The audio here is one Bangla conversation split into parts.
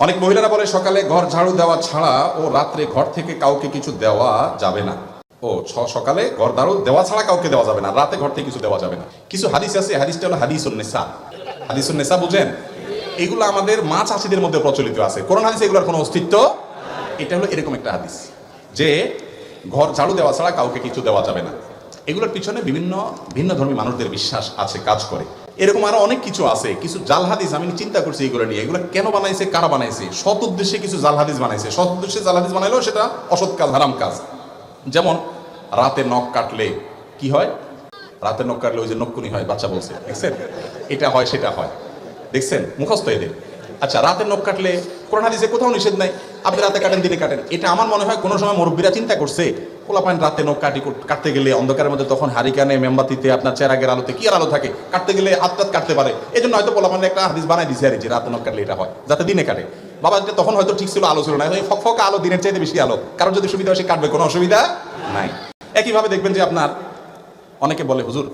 অনেক মহিলারা বলে, সকালে ঘর ঝাড়ু দেওয়া ছাড়া ও রাত্রে ঘর থেকে কাউকে কিছু দেওয়া যাবে না। ও সকালে ঘর ঝাড়ু দেওয়া ছাড়া কাউকে দেওয়া যাবে না, রাতে ঘর থেকে কিছু দেওয়া যাবে না। কিছু হাদিস আছে, হাদিসটা হলো হাদিস নেশা হাদিস নেশা বুঝেন? এগুলো আমাদের মা চাষিদের মধ্যে প্রচলিত আছে। কোরআন হাদিস এগুলোর কোনো অস্তিত্ব? এটা হলো এরকম একটা হাদিস, যে ঘর ঝাড়ু দেওয়া ছাড়া কাউকে কিছু দেওয়া যাবে না। এগুলোর পিছনে বিভিন্ন ভিন্ন ধর্মী মানুষদের বিশ্বাস আছে, কাজ করে। এরকম আরও অনেক কিছু আছে। কিছু জাল হাদিস আমি চিন্তা করছি এগুলো নিয়ে। এগুলো কেন বানাইছে? কারা বানাইছে? সৎ উদ্দেশ্যে কিছু জাল হাদিস বানাইছে। সৎ উদ্দেশ্যে জাল হাদিস বানাইলেও সেটা অসৎ কাজ, হারাম কাজ। যেমন, রাতে নখ কাটলে কি হয়? রাতে নখ কাটলে ওই যে নক্ষুনি হয়, বাচ্চা বলছে। দেখছেন? এটা হয়, সেটা হয়। দেখছেন? মুখস্থ এদের। আচ্ছা রাতে নখ কাটলে কোরআন হাদিসে কোথাও নিষেধ নাই, আপনি রাতে কাটেন, দিনে কাটেন। এটা আমার মনে হয় কোনো সময় মুরব্বীরা চিন্তা করছে, পোলাপাইন রাতে নখ কাটি কাটতে গেলে অন্ধকারের মধ্যে তখন হারিকানে, মেম্বাতিতে আপনার চেরাগের আলোতে কি আর আলো থাকে? কাটতে গেলে হাত টাত কাটতে পারে। এই জন্য হয়তো পোলাপাইন একটা হাদিস বানাই দিছে আর যে রাতে নখ কাটলে এটা হয়, যাতে দিনে কাটে। বাবা, এটা তখন হয়তো ঠিক ছিল, আলো ছিল না। ফক আলো দিনের চাইতে বেশি আলো। কারণ যদি সুবিধা হয় সে কাটবে, কোনো অসুবিধা নাই। একইভাবে দেখবেন যে আপনার অনেকে বলে, হুজুর,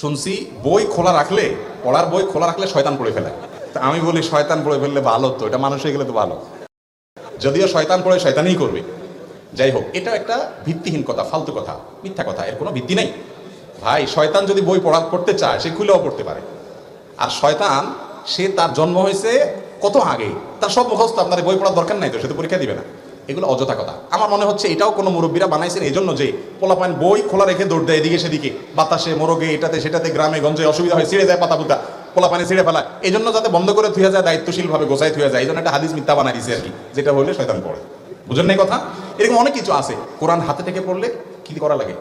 শুনছি বই খোলা রাখলে, পড়ার বই খোলা রাখলে শয়তান পড়ে ফেলে তা আমি বলি শয়তান পড়ে ফেললে ভালো তো এটা মানুষ হয়ে গেলে তো ভালো। যদিও শয়তান পড়ে, শয়তানই করবে। যাই হোক, এটা একটা ভিত্তিহীন কথা, ফালতু কথা, মিথ্যা কথা, এর কোনো ভিত্তি নেই। ভাই, শয়তান যদি বই পড়া, পড়তে চায়, সে খুলেও পড়তে পারে। আর শয়তান, সে তার জন্ম হয়েছে কত আগে? তার সব মুখস্থ আপনার বই পড়ার দরকার নাই তো, সে তো পরীক্ষা দিবে না। এগুলো অযথা কথা। আমার মনে হচ্ছে এটাও কোনো মুরব্বীরা বানাইছেন এই জন্য যে পোলাপাইন বই খোলা রেখে দৌড় দেয় এদিকে সেদিকে। বাতাসে, মোরগে, এটাতে, সেটাতে, গ্রামে, গঞ্জে অসুবিধা হয়, ছিঁড়ে যায় পাতা পুতা পোলাপানে ছিঁড়ে ফেলা এই জন্য যাতে বন্ধ করে থুয়ে যায়, দায়িত্বশীলভাবে গোছায় থুয়ে যায় এই জন্য একটা হাদিস মিথ্যা বানা দিছে আর কি, যেটা হলে শয়তান পড়ে। বুঝেন না কথা? এরকম অনেক কিছু আছে। কোরআন হাতে থেকে পড়লে কি করা লাগে?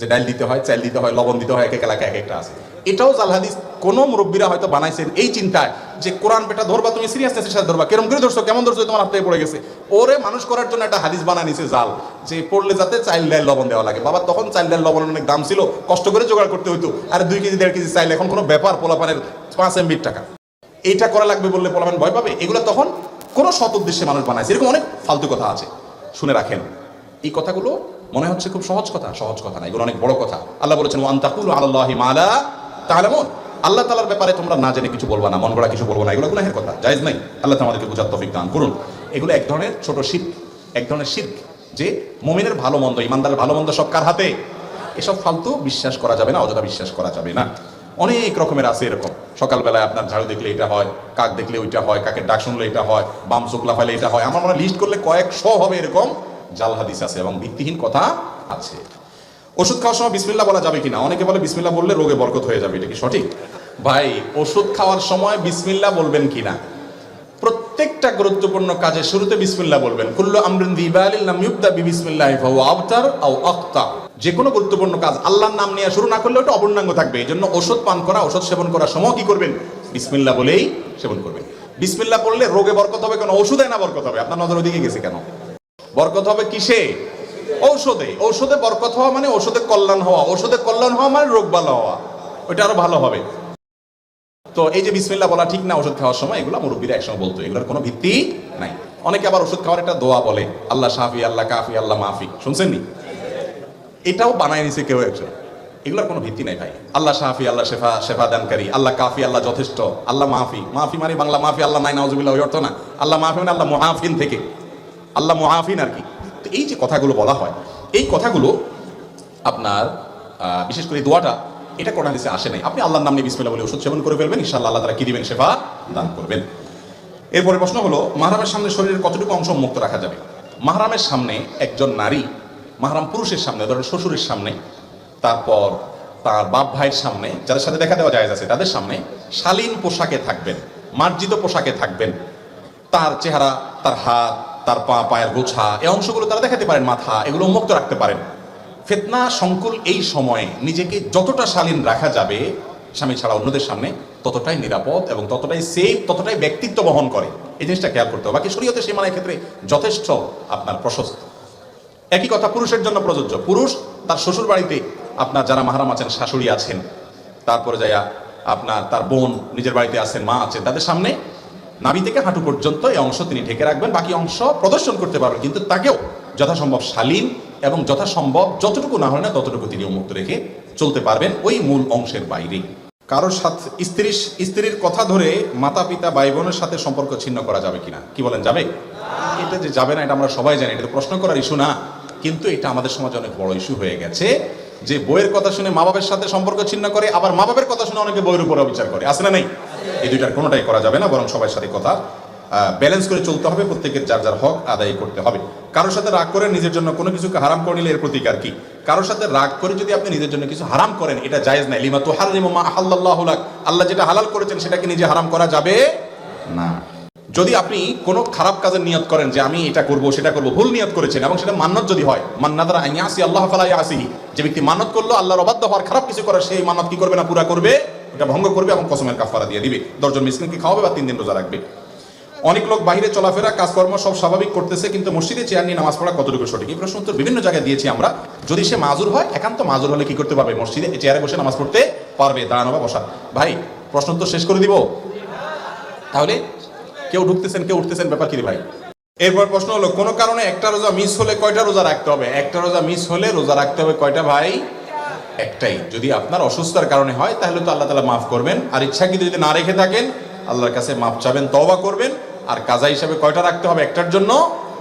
যে ডাইল দিতে হয় চাল দিতে হয়, লবণ দিতে হয়, এক এক এলাকায় এক একটা আছে। এটাও জাল হাদিস কোন মুরব্বীরা হয়তো বানাইছেন এই চিন্তায় যে, কোরআন বেটা ধরবা, তুমি সিরিয়াসনেসের সাথে ধরবা। কেরম করে ধরছো? কেমন ধরছো? তোমার হাত থেকে পড়ে গেছে। ওরে মানুষ করার জন্য একটা হাদিস বানায় নিছে জাল, যে, পড়লে যাতে চাইল ডাল লবণ দেওয়া লাগে। বাবা, তখন চাইল ডাল লবণের অনেক দাম ছিল, কষ্ট করে জোগাড় করতে হইতো। আর, দুই কেজি, দেড় কেজি চাইলে এখন কোনো ব্যাপার, পোলাপানের পাঁচ এমবির টাকা। এইটা করা লাগবে বললে পোলাপান ভয় পাবে? এগুলো তখন কোনো সৎ উদ্দেশ্যে মানুষ বানাইছে। এরকম অনেক ফালতু কথা আছে। শুনে রাখেন, এই কথাগুলো মনে হচ্ছে খুব সহজ কথা। সহজ কথা না, এগুলো অনেক বড় কথা। আল্লাহ বলেছেন ওয়ান তাকুলু আলাল্লাহি মালা তাআলামুন। আল্লাহ তালার ব্যাপারে তোমরা না জেনে কিছু বলবা না, মন গড়া কিছু বলব না, এগুলো গুনাহের কথা, জায়েজ নাই। আল্লাহ তোমাদেরকে বোঝার তৌফিক দান করুন। এগুলো এক ধরনের ছোট শিরক, এক ধরনের শিরক যে মুমিনের ভালো মন্দ, ইমানদারের ভালো মন্দ সব কার হাতে? এসব ফালতু বিশ্বাস করা যাবে না, অযথা বিশ্বাস করা যাবে না। অনেক রকমের আছে এরকম। সকালবেলায় আপনার ঝাড়ু দেখলে এটা হয়, কাক দেখলে ওইটা হয়, কাকের ডাক শুনলে এটা হয়, বাম চোখলা ফাইলে এটা হয়। আমার মনে লিস্ট করলে কয়েকশো হবে এরকম জাল হাদিস আছে এবং ভিত্তিহীন কথা আছে। ওষুধ খাওয়ার সময় বিসমিল্লা বলা যাবে কিনা? অনেকে বলে বিসমিল্লা বললে রোগে বরকত হয়ে যাবে, এটা কি সঠিক? ভাই, ওষুধ খাওয়ার সময় বিসমিল্লা বলবেন কিনা? প্রত্যেকটা গুরুত্বপূর্ণ কাজে শুরুতে বিসমিল্লাহ বলবেন। কুল্লু আমরিন দিবালিল নাম ইউবদা বিসমিল্লাহি ফাহুয়া আবতার আও আখতা। যে কোনো গুরুত্বপূর্ণ কাজ আল্লাহর নাম নিয়ে শুরু না করলে ওটা অপূর্ণাঙ্গ থাকবে। এই জন্য ওষুধ পান করা, ওষুধ সেবন করার সময় কি করবেন? বিসমিল্লাহ বলেই সেবন করবেন। বিসমিল্লাহ পড়লে রোগে বরকত হবে কেন? ওষুধে না বরকত হবে। আপনার নজর ওদিকে গেছে কেন? বরকত হবে কিসে? ঔষধে ঔষধে বরকত হওয়া মানে ওষুধে কল্যাণ হওয়া। ওষুধে কল্যাণ হওয়া মানে রোগ ভালো হওয়া। ওইটা আরও ভালো হবে। তো এই যে বিসমিল্লা বলা ঠিক না ওষুধ খাওয়ার সময়, এগুলো মুরব্বীরা একসঙ্গে বলতো, এগুলোর কোনো ভিত্তি নাই। অনেকে আবার ওষুধ খাওয়ার একটা দোয়া বলে, আল্লাহ শাফি, আল্লাহ কাফি, আল্লাহ মাফি। শুনছেন নি? এটাও বানায় নিছে কেউ একজন। এগুলোর কোনো ভিত্তি নাই ভাই। আল্লাহ শাফি, আল্লাহ শেফা শেফা দানকারী। আল্লাহ কাফি, আল্লাহ যথেষ্ট। আল্লাহ মাফি। মাফি মানে বাংলা মাফি, আল্লাহ নাই, নাউজুবিল্লাহ, ওই অর্থ না। আল্লাহ মাফি মানে আল্লাহ মুহাফিন থেকে। আল্লাহ মুহাফিন আর কি। তো এই যে কথাগুলো বলা হয়, এই কথাগুলো আপনার বিশেষ করে দোয়াটা, এটা কোরআন হাদিসে আসে নাই। আপনি আল্লাহর নাম নিয়ে বিসমিল্লাহ বলে ওষুধ সেবন করে ফেলবেন, ইনশাআল্লাহ আল্লাহ তারা কি দিবেন? শেফা দান করবেন। এরপরে প্রশ্ন হলো, মাহরামের সামনে শরীরের কতটুকু অংশ মুক্ত রাখা যাবে? মাহরামের সামনে একজন নারী, মাহরাম পুরুষের সামনে, ধরেন শ্বশুরের সামনে, তারপর তার বাপ ভাইয়ের সামনে, যাদের সাথে দেখা দেওয়া যায় আছে, তাদের সামনে শালীন পোশাকে থাকবেন, মার্জিত পোশাকে থাকবেন। তার চেহারা, তার হাত তার পা, পায়ের গোছা এই অংশগুলো তারা দেখাতে পারেন, মাথা, এগুলো মুক্ত রাখতে পারেন। ফেতনা সংকুল এই সময়ে নিজেকে যতটা শালীন রাখা যাবে, স্বামী ছাড়া অন্যদের সামনে ততটাই নিরাপদ এবং ততটাই সেফ ততটাই ব্যক্তিত্ব বহন করে। এই জিনিসটা খেয়াল করতে হবে। বাকি শরীয়তের সীমানার ক্ষেত্রে যথেষ্ট আপনার প্রশস্ত। একই কথা পুরুষের জন্য প্রযোজ্য। পুরুষ তার শ্বশুর বাড়িতে আপনার যারা মাহারাম আছেন, শাশুড়ি আছেন, তারপরে যাইয়া আপনার তার বোন নিজের বাড়িতে আছেন, মা আছেন, তাদের সামনে নাভি থেকে হাঁটু পর্যন্ত এই অংশ তিনি ঢেকে রাখবেন, বাকি অংশ প্রদর্শন করতে পারবেন। কিন্তু তাকেও যথাসম্ভব শালীন এবং যথাসম্ভব যতটুকু না হয় না ততটুকু তিনি উন্মুক্ত রেখে চলতে পারবেন ওই মূল অংশের বাইরেই। কারোর সাথে স্ত্রীর স্ত্রীর কথা ধরে মাতা পিতা ভাই বোনের সাথে সম্পর্ক ছিন্ন করা যাবে কিনা? কি বলেন, যাবে? এটা যে যাবে না, এটা আমরা সবাই জানি, এটা প্রশ্ন করার ইস্যু না। কিন্তু এটা আমাদের সমাজে অনেক বড় ইস্যু হয়ে গেছে যে বইয়ের কথা শুনে মা বাবার সাথে সম্পর্ক ছিন্ন করে, আবার মা বাবার কথা শুনে অনেকে বইয়ের উপরে বিচার করে। আসলে নেই? এই দুইটার কোনোটাই করা যাবে না, বরং সবার সাথে কথা ব্যালেন্স করে চলতে হবে, প্রত্যেকের যার যার হক আদায় করতে হবে। কারোর সাথে রাগ করে নিজের জন্য কোনো কিছুকে হারাম করে নিলে এর প্রতিকার কি? কারোর সাথে রাগ করে যদি আপনি নিজের জন্য কিছু হারাম করেন, এটা জায়েজ নাই। লিমা তো হারিমু মা আহাল্লাহু লাক। আল্লাহ যেটা হালাল করেছেন, সেটাকে নিজে হারাম করা যাবে না। যদি আপনি কোনো খারাপ কাজের নিয়ত করেন যে আমি এটা করব, সেটা করব, ভুল নিয়ত করেছেন, এবং সেটা মান্নত যদি হয়, মান্নাদারা আইয়াসি আল্লাহ ফালা ইয়াসিহি, যে ব্যক্তি মান্নত করল, আল্লাহর অবাধ্য হওয়ার খারাপ কিছু করে সেই মান্নত কি করবে না, পুরা করবে? এটা ভঙ্গ করবে এবং কসমের কাফারা দিয়ে দিবে। দশজন মিসকিনকে খাওয়াবে বা তিন দিন রোজা রাখবে। অনেক লোক বাইরে চলাফেরা, কাজকর্ম সব স্বাভাবিক করতেছে, কিন্তু মসজিদে চেয়ার নিয়ে নামাজ পড়া কতটুকু সঠিক? এই প্রশ্ন উত্তর বিভিন্ন জায়গায় দিয়েছি আমরা। যদি সে মাজুর হয়, একান্ত মাজুর হলে কি করতে পারবে? মসজিদে চেয়ারে বসে নামাজ পড়তে পারবে, দাঁড়ানো বা বসা। ভাই, প্রশ্ন উত্তর শেষ করে দিব? তাহলে কেউ ঢুকতেছেন, কেউ উঠতেছেন, ব্যাপার কি ভাই? এরপর প্রশ্ন হলো, কোনো কারণে একটা রোজা মিস হলে কয়টা রোজা রাখতে হবে? একটা রোজা মিস হলে রোজা রাখতে হবে কয়টা ভাই? একটাই, যদি আপনার অসুস্থতার কারণে হয়, তাহলে তো আল্লাহ তালা মাফ করবেন। আর ইচ্ছাকৃত যদি না রেখে থাকেন, আল্লাহর কাছে মাফ চাবেন, তওবা করবেন। আর কাজা হিসাবে কয়টা রাখতে হবে? একটার জন্য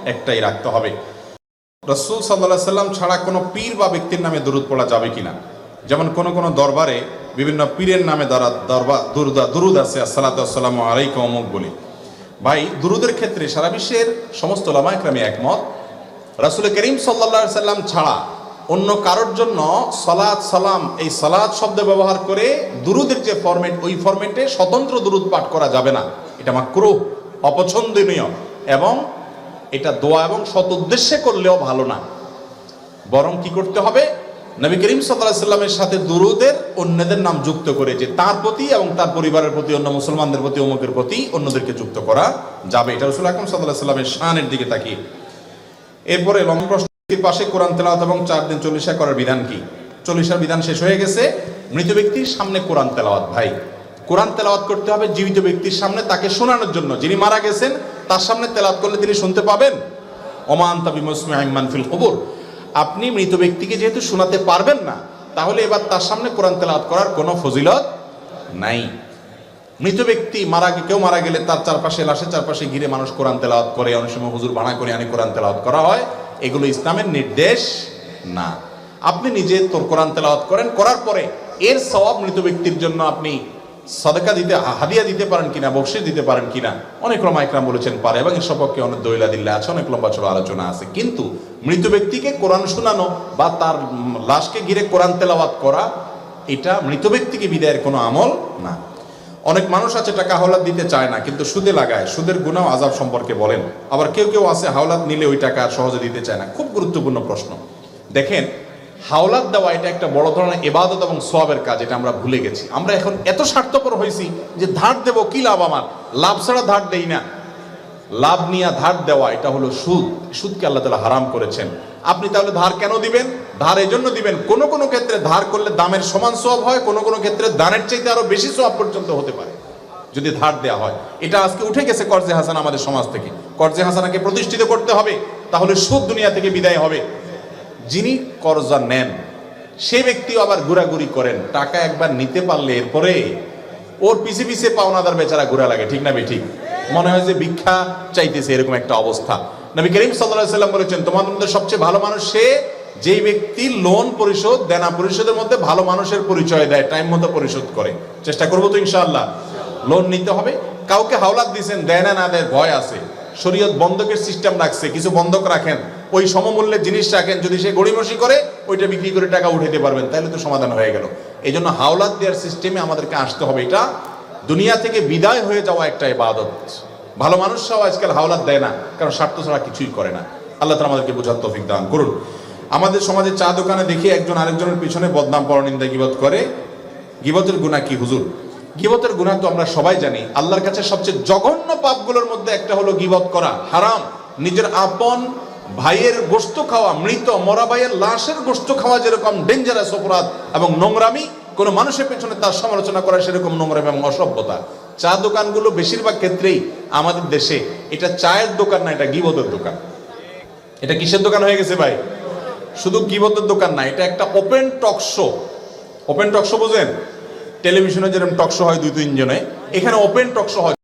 একটাই রাখতে হবে। রসুল সাল্লাহ সাল্লাম ছাড়া কোনো পীর বা ব্যক্তির নামে দরুদ পড়া যাবে কিনা? যেমন কোন কোনো দরবারে বিভিন্ন পীরের নামে দ্বারা দরবার দুরুদা দুরুদ আছে আসসালাতাম আলাইকুম অমুক বলি। ভাই, দুরুদের ক্ষেত্রে সারা বিশ্বের সমস্ত লামাইক্রামে একমত। রাসুল করিম সাল্লা সাল্লাম ছাড়া অন্য কারোর জন্য সলাদ সালাম, এই সলাদ শব্দ ব্যবহার করে দুরুদের যে ফরম্যাট, ওই ফরম্যাটে স্বতন্ত্র দুরুদ পাঠ করা যাবে না। এটা মাকরু অপছন্দনীয় এবং এটা দোয়া এবং সৎ উদ্দেশ্যে করলেও ভালো না। বরং কি করতে হবে? নবী করিম সাল্লামের সাথে দুরুদের অন্যদের নাম যুক্ত করে, যে তার প্রতি এবং তার পরিবারের প্রতি, অন্য মুসলমানদের প্রতি, অমুকের প্রতি অন্যদেরকে যুক্ত করা যাবে। এটা রসুল আকরম সাল্লাহ সাল্লামের শানের দিকে তাকিয়ে। এরপরে লম্ব প্রশ্নের পাশে কোরআন তেলাওয়াত এবং চার দিন চল্লিশা করার বিধান কি? চল্লিশার বিধান শেষ হয়ে গেছে। মৃত ব্যক্তির সামনে কোরআন তেলাওয়াত, ভাই। কোরআন তেলাওয়াত করতে হবে জীবিত ব্যক্তির সামনে তাকে শোনানোর জন্য। যিনি মারা গেছেন, তার সামনে তেলাওয়াত করলে তিনি শুনতে পাবেন। ওমান তাবি মুসমি আইমান ফিল কবর। আপনি মৃত ব্যক্তিকে যেহেতু শোনাতে পারবেন না, তাহলে এবার তার সামনে কোরআন তেলাওয়াত করার কোনো ফজিলত নাই। মৃত ব্যক্তি মারা কেউ মারা গেলে তার চারপাশে লাশের চারপাশে ঘিরে মানুষ কোরআন তেলাওয়াত করে, অনেক সময় হুজুর বানা করে আনি কোরআন তেলাওয়াত করা হয়। এগুলো ইসলামের নির্দেশ না। আপনি নিজে তোর কোরআন তেলাওয়াত করেন, করার পরে এর সওয়াব মৃত ব্যক্তির জন্য আপনি সদকা দিতে, হাদিয়া দিতে পারেন কিনা বকশিস দিতে পারেন কিনা, অনেক রমা একরাম বলেছেন পারে এবং এর সপক্ষে অনেক দৈলা দিল্লা আছে, অনেক লম্বা চড়া আলোচনা আছে। কিন্তু মৃত ব্যক্তিকে কোরআন শোনানো বা তার লাশকে ঘিরে কোরআন তেলাওয়াত করা, এটা মৃত ব্যক্তিকে বিদায়ের কোনো আমল না। অনেক মানুষ আছে টাকা হাওলাত দিতে চায় না, কিন্তু সুদে লাগায়। সুদের গুণাও আজাব সম্পর্কে বলেন। আবার কেউ কেউ আছে হাওলাত নিলে ওই টাকা সহজে দিতে চায় না। খুব গুরুত্বপূর্ণ প্রশ্ন। দেখেন, হাওলাত দেওয়া এটা একটা বড় ধরনের এবাদত এবং সবের কাজ, এটা আমরা ভুলে গেছি। আমরা এখন এত স্বার্থপর হয়েছি যে ধার দেব, কি লাভ আমার? লাভ ছাড়া ধার দেই না। লাভ নিয়ে ধার দেওয়া, এটা হলো সুদ। সুদকে আল্লাহ তালা হারাম করেছেন। আপনি তাহলে ধার কেন দিবেন? ধার এই জন্য দিবেন। কোন কোন ক্ষেত্রে ধার করলে দামের সমান সব হয়, কোন কোন ক্ষেত্রে দানের চাইতে আরও বেশি সব পর্যন্ত হতে পারে, যদি ধার দেওয়া হয়। এটা আজকে উঠে গেছে কর্জে হাসান আমাদের সমাজ থেকে। কর্জে হাসানাকে প্রতিষ্ঠিত করতে হবে, তাহলে সুদ দুনিয়া থেকে বিদায় হবে। যিনি কর্জা নেন, সে ব্যক্তিও আবার ঘোরাঘুরি করেন। টাকা একবার নিতে পারলে এরপরে ওর পিছে পিছে পাওনাদার বেচারা ঘোরা লাগে, ঠিক না বে ঠিক? মনে হয় যে ভিক্ষা চাইতেছে এরকম একটা অবস্থা। নবী করিম সাল্লাহ সাল্লাম বলেছেন তোমাদের মধ্যে সবচেয়ে ভালো মানুষ সে যেই ব্যক্তি লোন পরিশোধ, দেনা পরিশোধের মধ্যে ভালো মানুষের পরিচয় দেয় টাইম মতো পরিশোধ করে। চেষ্টা করব তো ইনশাআল্লাহ। লোন নিতে হবে। কাউকে হাওলাত দিয়েছেন দেয় না না দেয়, ভয় আছে। শরীয়ত বন্ধকের সিস্টেম রাখছে, কিছু বন্ধক রাখেন। ওই সমমূল্যের জিনিস রাখেন, যদি সে গড়িমসি করে, ওইটা বিক্রি করে টাকা উঠাতে পারবেন, তাহলে তো সমাধান হয়ে গেল। এই জন্য হাওলাত দেওয়ার সিস্টেমে আমাদেরকে আসতে হবে। এটা দুনিয়া থেকে বিদায় হয়ে যাওয়া একটা ইবাদত। ভালো মানুষরাও আজকাল হাওলাত দেয় না, কারণ স্বার্থ ছাড়া কিছুই করে না। আল্লাহ তালা আমাদেরকে বোঝার তৌফিক দান করুন। আমাদের সমাজে চা দোকানে দেখি একজন আরেকজনের পিছনে বদনাম, পরনিন্দা, গিবত করে। গিবতের গুণা কি হুজুর? গিবতের গুণা তো আমরা সবাই জানি। আল্লাহর কাছে সবচেয়ে জঘন্য পাপগুলোর মধ্যে একটা হলো গিবত করা। হারাম। নিজের আপন ভাইয়ের গোস্ত খাওয়া, মৃত, মরা ভাইয়ের লাশের গোস্ত খাওয়া যেরকম ডেঞ্জারাস অপরাধ এবং নোংরামি, কোনো মানুষের পেছনে তার সমালোচনা করা সেরকম নোংরামি এবং অসভ্যতা। চা দোকানগুলো বেশিরভাগ ক্ষেত্রেই আমাদের দেশে এটা চায়ের দোকান না, এটা গিবতের দোকান। এটা কিসের দোকান হয়ে গেছে ভাই? শুধু গিবতের দোকান না, এটা একটা open talk show open talk show বোঝেন? টেলিভিশনে যেরকম টকশো হয় দুই তিনজনে এখানে ওপেন টক শো হয়